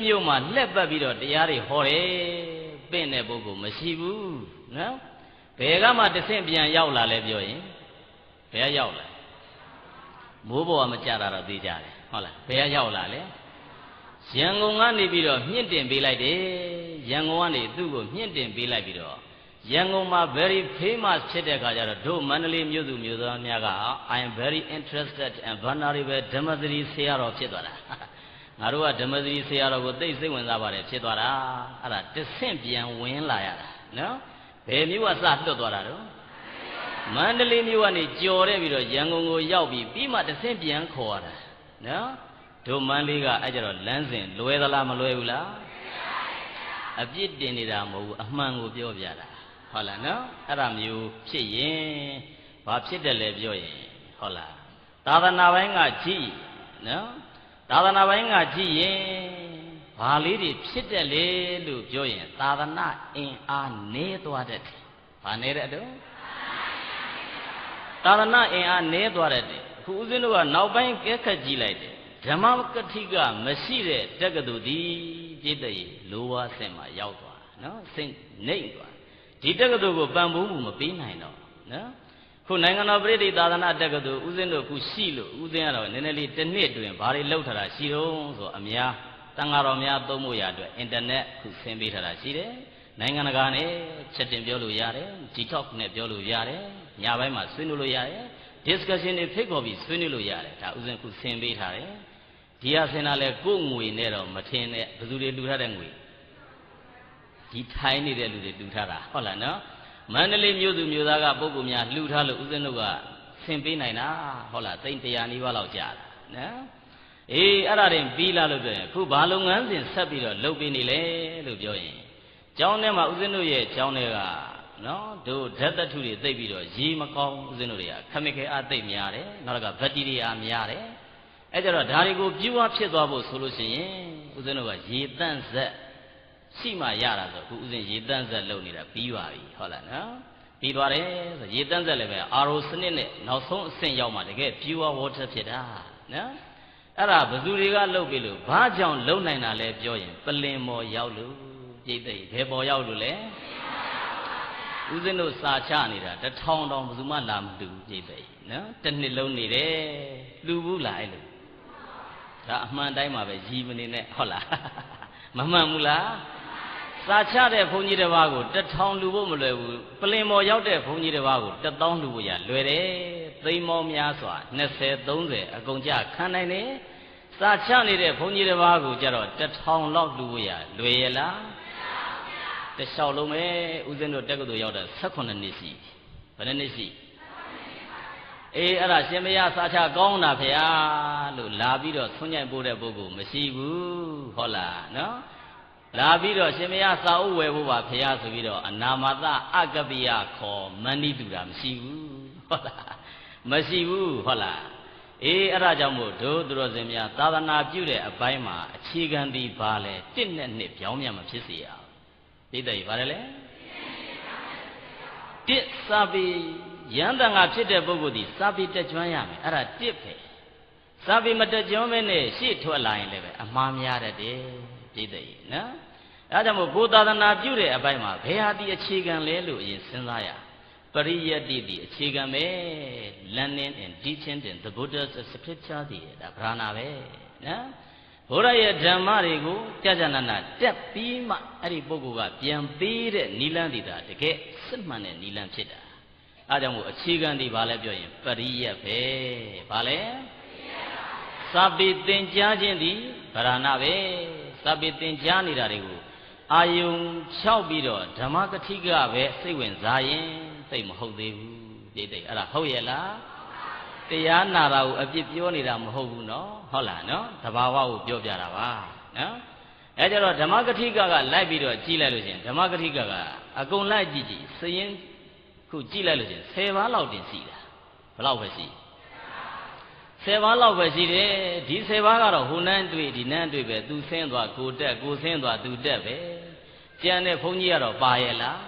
မြို့မှာလှက်ပတ်ပြီးတော့တရားတွေဟောတယ်ပင့်တဲ့ပုဂ္ဂိုလ်မရှိဘူးနော်ဘယ်ကမှတဆင့်ပြန်ရောက်လာလဲပြောရင်ဘယ်ကရောက်လာမိုးပေါ်ကမကြတာတော့သိကြတယ်ဟုတ်လားဘယ်ကရောက်လာလဲရန်ကုန်ကနေပြီးတော့မြင့်တင်ပေးလိုက်တယ်ရန်ကုန်ကနေသူ့ကိုမြင့်တင်ပေးလိုက်ပြီးတော့ရန်ကုန်မှာ very famous ဖြစ်တဲ့အခါကျတော့တို့မန္တလေးမြို့သူမြို့သားများက I am very interested and vulnerable ဓမ္မသတိဆရာတော်ဖြစ်သွားတာ ငါတို့ကဓမ္မသတိဆရာတော်ကိုသိစိတ်ဝင်စားပါတယ်ဖြစ်သွားတာအဲ့ဒါတဆင့်ပြန်ဝင်လာရတာနော်ဘယ်မြို့ကစလွတ်သွားတာတော့မန္တလေးမြို့ကနေကြော်တဲ့ပြီးတော့ရန်ကုန်ကိုရောက်ပြီးပြီးမှတဆင့်ပြန်ခေါ်ရတာနော်တို့မန္တလေးကအဲ့ကြတော့လမ်းစဉ်လွယ်သလားမလွယ်ဘူးလားအပြစ်တင်နေတာမဟုတ်ဘူးအမှန်ကိုပြောပြတာဟုတ်လားနော်အဲ့ဒါမျိုးဖြစ်ရင်ဘာဖြစ်တယ်လဲပြောရင်ဟုတ်လားသာသနာပိုင်းကကြည့်နော် သာသနာပိုင်းကကြည့်ရင်ဘာလေးတွေဖြစ်တယ်လေလို့ပြောရင်သာသနာအင်အားနေသွားတဲ့ဘာနေတဲ့တော့သာသနာအင်အားနေသွားတဲ့အခုဦးဇင်းတို့ကနောက်ပိုင်းကဲခတ်ကြည့်လိုက်တယ်ဓမ္မကတိကမရှိတဲ့တက္ကသိုလ်ဒီပြည့်တဲ့လိုဝါဆင့်မှာရောက်သွားနော်ဆင့်နေသွားဒီတက္ကသိုလ်ကိုပံ့ပိုးမှုမပေးနိုင်တော့နော် ခုနိုင်ငံတော်ပြည်တိသာသနာတက္ကသိုလ်ဦးဇင်းတို့ခုရှိလို့ဦးဇင်းကတော့နည်းနည်းလေးတစ်နှစ်တွင်ဘာတွေလောက်ထတာရှိတော့ဆိုအများတန်ဃာတော်များသုံးဖို့ရအတွက်အင်တာနက်ခုဆင်းပေးထားတာရှိတယ်နိုင်ငံတကာနဲ့ချက်တင်ပြောလို့ရတယ် TikTok နဲ့ပြောလို့ရတယ်ညပိုင်းမှာဆွေးနွေးလို့ရတယ် discussion တွေဖိတ်ခေါ်ပြီးဆွေးနွေးလို့ရတယ်ဒါဦးဇင်းခုဆင်းပေးထားတယ်ဒီဟာဆင်တာလဲကိုယ်ငွေနဲ့တော့မထင်နဲ့ဘယ်သူတွေလူထားတဲ့ငွေဒီထိုင်းနေတဲ့လူတွေလူထားတာဟုတ်လားနော် မန္တလေးမြို့သူမြို့သားကပုဂ္ဂိုလ်များလှူထားလို့ဦးဇင်းတို့ကဆင်ပေးနိုင်တာဟုတ်လားသိန်း100နီးပါးလောက်ကြာတာနော်အေးအဲ့ဒါတင်ပြီးလာလို့ပြောရင်ခုဘာလုပ်ငန်းစဉ်ဆက်ပြီးတော့လုပ်ပေးနေလဲလို့ပြောရင်ကျောင်းထဲမှာဦးဇင်းတို့ရဲ့ကျောင်းထဲကနော်တို့ဓာတ်တထုတွေသိပ်ပြီးတော့ရေမကောင်းဦးဇင်းတို့တွေကခမခဲအားသိပ်များတယ်နောက်ကဘက်တီးရီးယားများတယ်အဲ့ကြတော့ဒါတွေကိုပြူဝဖြစ်သွားဖို့ဆိုလို့ရှိရင်ဦးဇင်းတို့ကရေတန့်ဆက် ရှိမှရတာဆိုခုဦးဇင်းရေတန့်ဆက်လုပ်နေတာပြီးပါပြီဟုတ်လားနော်ပြီးသွားတယ်ဆိုရေတန့်ဆက်လည်းပဲအာရိုစနစ်နဲ့နောက်ဆုံးအဆင့်ရောက်မှတကယ် pure water ဖြစ်တာနော်အဲ့ဒါဘယ်သူတွေကလုပ်ပြီလို့ဘာကြောင့်လုံနိုင်တာလဲပြောရင်ပလင်မော်ရောက်လို့ပြိတ်သိဘယ်ပေါ်ရောက်လို့လဲဦးဇင်းတို့စာချနေတာတထောင်တောင်ဘယ်သူမှလာမတူဘူးပြိတ်သိနော်တစ်နှစ်လုံးနေတယ်လူဘူးလားအဲ့လိုဒါအမှန်တိုင်းမှာပဲရီမနေနဲ့ဟုတ်လားမမှန်ဘူးလား စာချတဲ့ဘုန်းကြီးတစ်ပါးကိုတထောင်လူဖို့မလွယ်ဘူးပလင်မော်ရောက်တဲ့ဘုန်းကြီးတစ်ပါးကိုတသောလူဖို့ရလွယ်တယ်သိမ်းမောများစွာ20 30အကုန်ကြခံနိုင်တယ်စာချနေတဲ့ဘုန်းကြီးတစ်ပါးကိုကြတော့တထောင်လောက်လူဖို့ရလွယ်ရလားတလျှောက်လုံးပဲဦးဇင်းတို့တက္ကသိုလ်ရောက်တာ18နှစ်ရှိဘယ်နှစ်ရှိအေးအဲ့ဒါရှင်မရစာချကောင်းတာဖေဟာလို့လာပြီးတော့ဆွညိုင်ပို့တဲ့ပုဂ္ဂိုလ်မရှိဘူးဟုတ်လားနော် လာပြီးတော့ရှင်မရစာအုပ်ဝယ်ဖို့ပါဖေဟာဆိုပြီးတော့အနာမတအကပိယခေါ်မဏိတူတာမရှိဘူးဟုတ်လားမရှိဘူးဟုတ်လားအေးအဲ့ဒါကြောင့်မို့ဒုသူတော်စင်များသာသနာပြုတဲ့အပိုင်းမှာအခြေခံသည်ဘာလဲတစ်နဲ့နှစ်ပြောင်းမြန်မဖြစ်စေရအောင်သိတဲ့ဘာလဲလဲတစ်စာပေရန်တန်ကဖြစ်တဲ့ပုဂ္ဂိုလ်ဒီစာပေတက်ကျွမ်းရမယ်အဲ့ဒါတစ်ပဲစာပေမတက်ကျွမ်းမဲနဲ့ရှေ့ထွက်လာရင်လည်းပဲအမှားများတတ်တယ် သိတဲ့နော်အဲဒါကြောင့်မို့ကိုသာသနာပြုတဲ့အပိုင်းမှာဘယ်ဟာဒီအခြေခံလဲလို့အရင်စဉ်းစားရပရိယတ္တိဒီအခြေခံပဲ learning and teaching in the Buddha's scripture ဒီဒါဗราဏပဲနော်ဘုရားရဲ့ဓမ္မတွေကိုကြာကြာနာနာတက်ပြီးမှအဲ့ဒီပုဂ္ဂိုလ်ကပြန်ပေးတဲ့နိလန်းတည်တာတကယ်စစ်မှန်တဲ့နိလန်းဖြစ်တာအဲကြောင့်မို့အခြေခံဒီဘာလဲပြောရင်ပရိယတ်ပဲဘာလဲစာပေသင်ကြားခြင်းဒီဗราဏပဲ စာပေသင်ကြားနေတာတွေကိုအာယုံလျှောက်ပြီးတော့ဓမ္မကတိကပဲစိတ်ဝင်စားရင်စိတ်မဟုတ်သေးဘူးပြိတိတ်အဲ့ဒါဟုတ်ရဲ့လားတရားနာတာကိုအပြစ်ပြောနေတာမဟုတ်ဘူးနော်ဟုတ်လားနော်တဘာဝကိုပြောပြတာပါနော်အဲကြတော့ဓမ္မကတိကကလိုက်ပြီးတော့ကြီးလိုက်လို့ရှင်ဓမ္မကတိကကအကုန်လိုက်ကြည့်ကြည့်စရင်ခုကြည့်လိုက်လို့ရှင်10ပါးလောက်တင်ရှိတာဘယ်လောက်ပဲရှိ 10ပါးလောက်ပဲရှိတယ်ဒီ10ပါးကတော့ဟိုနန်းတွေ့ဒီနန်းတွေ့ပဲသူဆင်းသွားကိုတက်ကိုဆင်းသွားသူတက်ပဲကျန်တဲ့ဘုန်းကြီးကတော့ပါရဲ့လား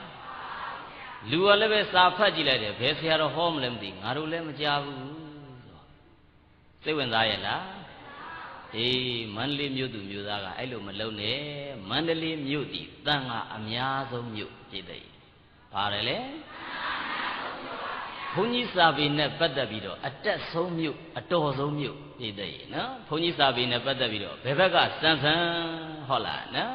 လူကလည်းပဲစာဖတ်ကြည့်လိုက်တယ်ဘယ်ဆရာတော်ဟောမလဲမသိငါတို့လည်းမကြားဘူးစိတ်ဝင်စားရဲ့လားအေးမန္တလေးမြို့သူမြို့သားကအဲ့လိုမလုံးနဲ့မန္တလေးမြို့ဒီတန်ခါအများဆုံးမြို့ပြည့်တဲ့ပါတယ်လေ ဘုန်းကြီးစာပေနဲ့ပတ်သက်ပြီးတော့အတက်ဆုံးမြို့အတော်ဆုံးမြို့ပြည့်တဲ့နော်ဘုန်းကြီးစာပေနဲ့ပတ်သက်ပြီးတော့ဘယ်ဘက်ကစမ်းစမ်းဟုတ်လားနော်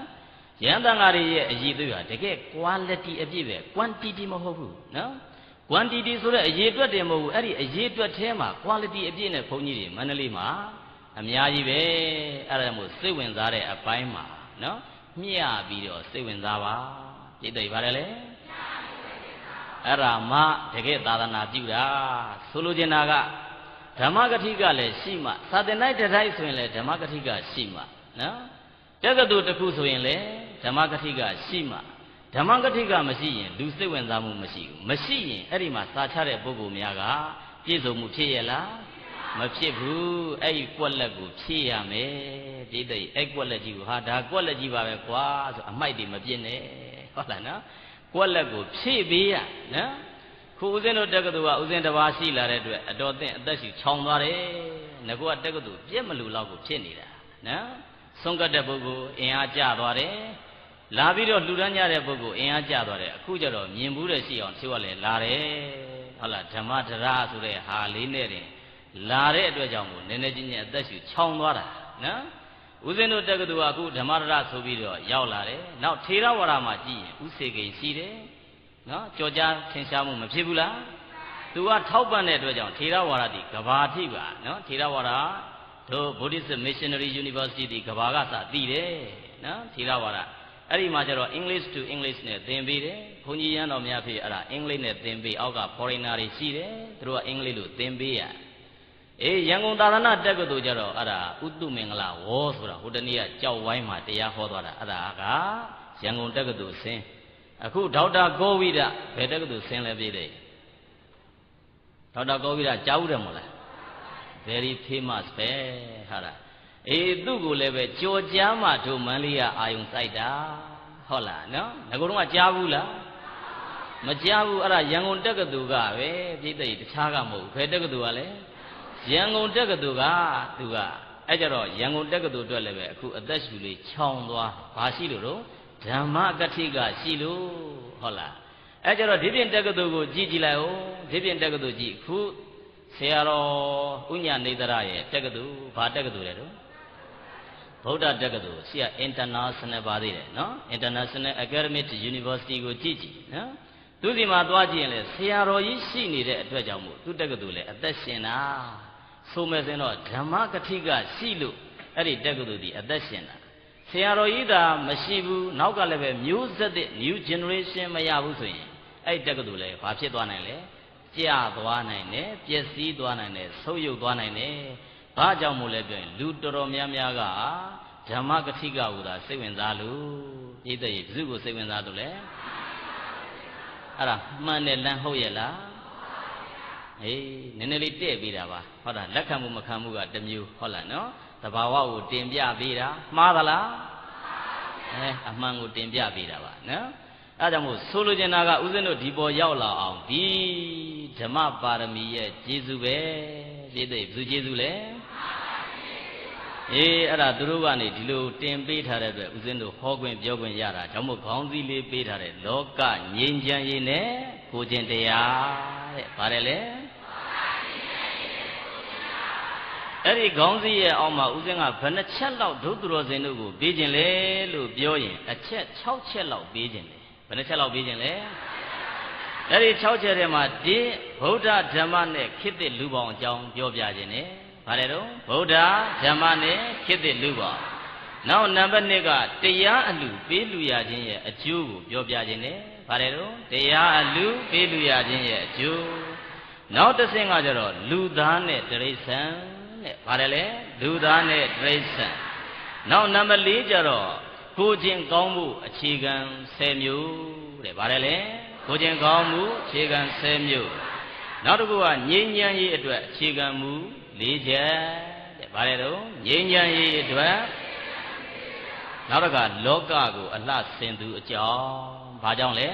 ရဟန်းတန်ဃာတွေရဲ့အည်သွေးဟာတကယ် quality အပြည့်ပဲ quantity မဟုတ်ဘူးနော် quantity ဆိုတဲ့အရေးအတွက်တင်မဟုတ်ဘူးအဲ့ဒီအရေးအတွက်ထဲမှာ quality အပြည့်နဲ့ဘုန်းကြီးတွေမန္တလေးမှာအများကြီးပဲအဲ့ဒါမို့စိတ်ဝင်စားတဲ့အပိုင်းမှာနော်မျှပြီးတော့စိတ်ဝင်စားပါပြည့်တယ်ပါတယ်လေ အဲ့ဒါမှတကယ်သာသနာပြုတာဆိုလိုချင်တာကဓမ္မဂတိကလည်းရှိမှသာသနာ့တတိုင်းဆိုရင်လည်းဓမ္မဂတိကရှိမှနော်တက္ကသိုလ်တစ်ခုဆိုရင်လည်းဓမ္မဂတိကရှိမှဓမ္မဂတိကမရှိရင်လူစိတ်ဝင်စားမှုမရှိဘူးမရှိရင်အဲ့ဒီမှာစာချတဲ့ပုဂ္ဂိုလ်များကပြည့်စုံမှုဖြစ်ရဲ့လားမဖြစ်ဘူးအဲ့ဒီကွက်လက်ကိုဖြည့်ရမယ်ပြိတ္တိအဲ့ကွက်လက်ကြီးကိုဟာဒါကွက်လက်ကြီးပါပဲကွာဆိုအမိုက်တွေမပြစ်နဲ့ဟုတ်လားနော် ကွက်လက်ကိုဖြည့်ပေးရနော်ခုဦးဇင်းတို့တက္ကသိုလ်ကဦးဇင်းတစ်ပါးရှိလာတဲ့အတွက်အတော်သင့်အသက်ရှူချောင်သွားတယ်ငကောတက္ကသိုလ်ပြက်မလူလောက်ကိုဖြစ်နေတာနော်ဆုံးကတ်တဲ့ပုဂ္ဂိုလ်အင်အားကျသွားတယ်လာပြီးတော့လှူဒန်းကြတဲ့ပုဂ္ဂိုလ်အင်အားကျသွားတယ်အခုကျတော့မြင်ဘူးတဲ့ရှိအောင်သူကလည်းလာတယ်ဟုတ်လားဓမ္မဒရဆိုတဲ့ဟာလေးနဲ့တင်လာတဲ့အတွက်ကြောင့်ကိုနည်းနည်းချင်းချင်းအသက်ရှူချောင်သွားတာနော် ဦးဇင်းတို့တက္ကသိုလ်ကအခုဓမ္မဒရဆိုပြီးတော့ရောက်လာတယ်နောက်ထေရဝါဒမှာကြည့်ရင်ဥစေကိန်ရှိတယ်နော်ကြော်ကြားထင်ရှားမှုမဖြစ်ဘူးလားသူကထောက်ပံ့တဲ့အတွက်ကြောင့်ထေရဝါဒဒီကဘာထိပါနော်ထေရဝါဒတို့ Buddhist Missionary University ဒီကဘာကစတည်တယ်နော်ထေရဝါဒအဲ့ဒီမှာကျတော့ English to English နဲ့သင်ပေးတယ်ဘုန်းကြီးရန်တော်များဖြစ်အဲ့ဒါအင်္ဂလိပ်နဲ့သင်ပေးအောက်က foreigner တွေရှိတယ်သူတို့ကအင်္ဂလိပ်လို့သင်ပေးရ အေးရန်ကုန်သာသနာတက္ကသိုလ်ကျတော့အဲ့ဒါဥတုမင်္ဂလာဝေါ်ဆိုတာဟိုတနေ့ကကြောက်ဝိုင်းမှာတရားဟောသွားတာအဲ့ဒါကရန်ကုန်တက္ကသိုလ်ဆင်းအခုဒေါက်တာကောဝိဒဘယ်တက္ကသိုလ်ဆင်းလဲပြည်တယ်ဒေါက်တာကောဝိဒကြားဦးတယ်မို့လား very famous ပဲဟာလားအေးသူ့ကိုလည်းပဲကြော်ကြားမှတို့မန်းလေးကအာယုံစိုက်တာဟုတ်လားနော်ငါကတော့ကြားဘူးလားမကြားဘူးအဲ့ဒါရန်ကုန်တက္ကသိုလ်ကပဲပြိသိတခြားကမဟုတ်ဘူးဘယ်တက္ကသိုလ်ကလဲ ရန်ကုန်တက္ကသိုလ်ကသူကအဲ့ကြတော့ရန်ကုန်တက္ကသိုလ်အတွက်လည်းပဲအခုအသက်ရှူလေးခြောင်သွားဘာရှိလို့တော့ဓမ္မကတိကရှိလို့ဟုတ်လားအဲ့ကြတော့ဒီပြင်တက္ကသိုလ်ကိုကြည့်ကြည့်လိုက်ဦးဒီပြင်တက္ကသိုလ်ကြည့်ခုဆရာတော်ဥညာနေသရရဲ့တက္ကသိုလ်ဘာတက္ကသိုလ်လဲတော့ဗုဒ္ဓတက္ကသိုလ်ဆရာ international ပါသေးတယ်နော် international academic university ကိုကြည့်ကြည့်နော်သူစီမှာသွားကြည့်ရင်လေဆရာတော်ကြီးရှိနေတဲ့အတွက်ကြောင့်မို့သူတက္ကသိုလ်လည်းအသက်ရှင်တာ ဆိုမဲ့စင်တော့ဓမ္မကတိကရှိလို့အဲ့ဒီတက္ကသိုလ်ဒီအသက်ရှင်တာဆရာတော်ကြီးသာမရှိဘူးနောက်ကလည်းပဲမျိုးဆက်တဲ့ new generation မရဘူးဆိုရင်အဲ့ဒီတက္ကသိုလ်လည်းဘာဖြစ်သွားနိုင်လဲကျသွားနိုင်တယ်ပျက်စီးသွားနိုင်တယ်ဆုပ်ယုပ်သွားနိုင်တယ်ဘာကြောင့်မို့လဲပြောရင်လူတော်တော်များများကဓမ္မကတိကဟူတာစိတ်ဝင်စားလို့ပြည့်တဲ့ဘုသူကိုစိတ်ဝင်စားလို့လဲအဲ့ဒါမှန်တယ်လမ်းဟုတ်ရဲ့လား အေးနည်းနည်းလေးတဲ့ပေးတာပါဟုတ်တာလက်ခံမှုမခံမှုကတစ်မျိုးဟုတ်လားနော်တဘာဝကိုတင်ပြပေးတာမှားသလားအဲအမှန်ကိုတင်ပြပေးတာပါနော်အဲကြောင့်မို့ဆိုလိုချင်တာကဥစဉ်တို့ဒီပေါ်ရောက်လာအောင်ဒီဓမ္မပါရမီရဲ့ကျေးဇူးပဲပြည့်တဲ့ဘုကျေးဇူးလဲအေးအဲ့ဒါသူတို့ကနေဒီလိုတင်ပေးထားတဲ့အတွက်ဥစဉ်တို့ဟောခွင့်ပြောခွင့်ရတာကြောင့်မို့ခေါင်းစည်းလေးပေးထားတဲ့လောကငြိမ်းချမ်းရေးနဲ့ကိုခြင်းတရားတဲ့ဗါတယ်လေ အဲ့ဒီခေါင်းစည်းရဲ့အောက်မှာဥစဉ်ကဘယ်နှချက်လောက်ဒုသူတော်စင်တို့ကိုပေးခြင်းလဲလို့ပြောရင်အချက်6ချက်လောက်ပေးခြင်းလေဘယ်နှချက်လောက်ပေးခြင်းလဲအဲ့ဒီ6ချက်ထဲမှာဒီဗုဒ္ဓဓမ္မနဲ့ခေတ္တလူပေါင်းအကြောင်းပြောပြခြင်း ਨੇ ဗါတယ်တော့ဗုဒ္ဓဓမ္မနဲ့ခေတ္တလူပေါင်းနောက်နံပါတ်1ကတရားအလူပေးလူရခြင်းရဲ့အကျိုးကိုပြောပြခြင်း ਨੇ ဗါတယ်တော့တရားအလူပေးလူရခြင်းရဲ့အကျိုးနောက်တစ်ဆင့်ကကျတော့လူသားနဲ့တိရစ္ဆာန် တဲ့ဗါတယ်လေလူသားနဲ့တိရစ္ဆာန်နောက်နံပါတ်4ကျတော့ကိုခြင်းကောင်းမှုအခြေခံ10မျိုးတဲ့ဗါတယ်လေကိုခြင်းကောင်းမှုအခြေခံ10မျိုးနောက်တစ်ခုကငြိမ်းချမ်းရေးအတွက်အခြေခံမူ၄ချက်တဲ့ဗါတယ်တော့ငြိမ်းချမ်းရေးအတွက်နောက်တစ်ခါလောကကိုအလှဆင်သူအကြောင်းဘာကြောင့်လဲ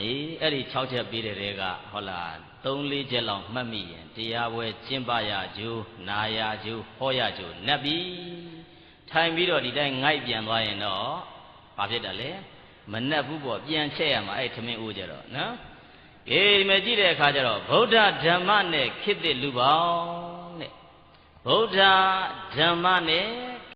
အေးအဲ့ဒီ6ချက်ပြီးတဲ့တဲကဟုတ်လား 3-4ချက်လောက်မှတ်မိရင်တရားပွဲကျင့်ပရကြိုးနာရကြိုးဟောရကြိုးနတ်ပြီထိုင်ပြီးတော့ဒီတိုင်းငိုက်ပြန်သွားရင်တော့ဘာဖြစ်တယ်လဲမနှက်ဘူးပေါ့ပြန်ချက်ရမှာအဲ့ထမင်းအိုးကြတော့နော်အေးဒီမဲ့ကြည့်တဲ့အခါကျတော့ဗုဒ္ဓဓမ္မနဲ့ခေတ်သစ်လူပေါင်းတဲ့ဗုဒ္ဓဓမ္မနဲ့